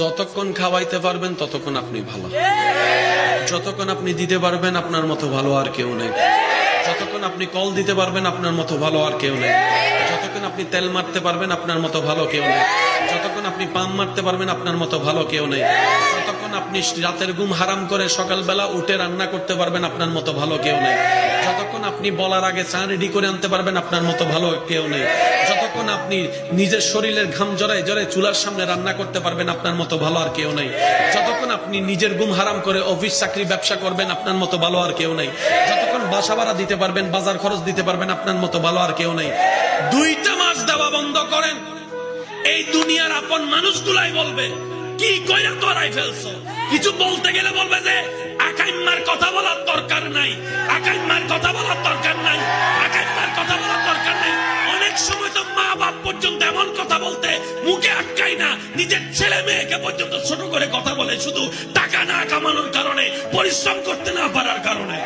যতক্ষণ খাওয়াইতে পারবেন, ততক্ষণ আপনি ভালো। যতক্ষণ আপনি দিতে পারবেন, আপনার মতো ভালো আর কেউ নেই। যতক্ষণ আপনি কল দিতে পারবেন, আপনার মতো ভালো আর কেউ নেই। যতক্ষণ আপনি তেল মারতে পারবেন, আপনার মতো ভালো কেউ নেই। যতক্ষণ আপনি পাম মারতে পারবেন, আপনার মতো ভালো কেউ নেই। যতক্ষণ আপনি রাতের ঘুম হারাম করে সকালবেলা উঠে রান্না করতে পারবেন, আপনার মতো ভালো কেউ নেই। যতক্ষণ আপনি বলার আগে চা রেডি করে আনতে পারবেন, আপনার মতো ভালো কেউ নেই। যতক্ষণ আপনি নিজের শরীরের ঘাম জড়ায় জড়ায় চুলার সামনে রান্না করতে পারবেন, আপনার মতো ভালো আর কেউ নেই। যতক্ষণ আপনি নিজের ঘুম হারাম করে অফিস চাকরি ব্যবসা করবেন, আপনার মতো ভালো আর কেউ নেই। যতক্ষণ বাসা ভাড়া দিতে পারবেন, বাজার খরচ দিতে পারবেন, আপনার মতো ভালো আর কেউ নেই। দুইটা মাস দেওয়া বন্ধ করেন। এই দুনিয়ার আপন মানুষগুলাই বলবে, কি কইরা তোরাই ফেলছো? কিছু বলতে গেলে বলবে যে, আকাইম্মার কথা বলার কথা বলার দরকার নাই। আকাইম্মার কথা বলার দরকার নাই। অনেক সময় তো মা বাপ পর্যন্ত এমন কথা বলতে মুখে আটকাই না। নিজের ছেলে মেয়েকে পর্যন্ত ছোট করে কথা বলে শুধু টাকা না কামানোর কারণে, পরিশ্রম করতে না পারার কারণে।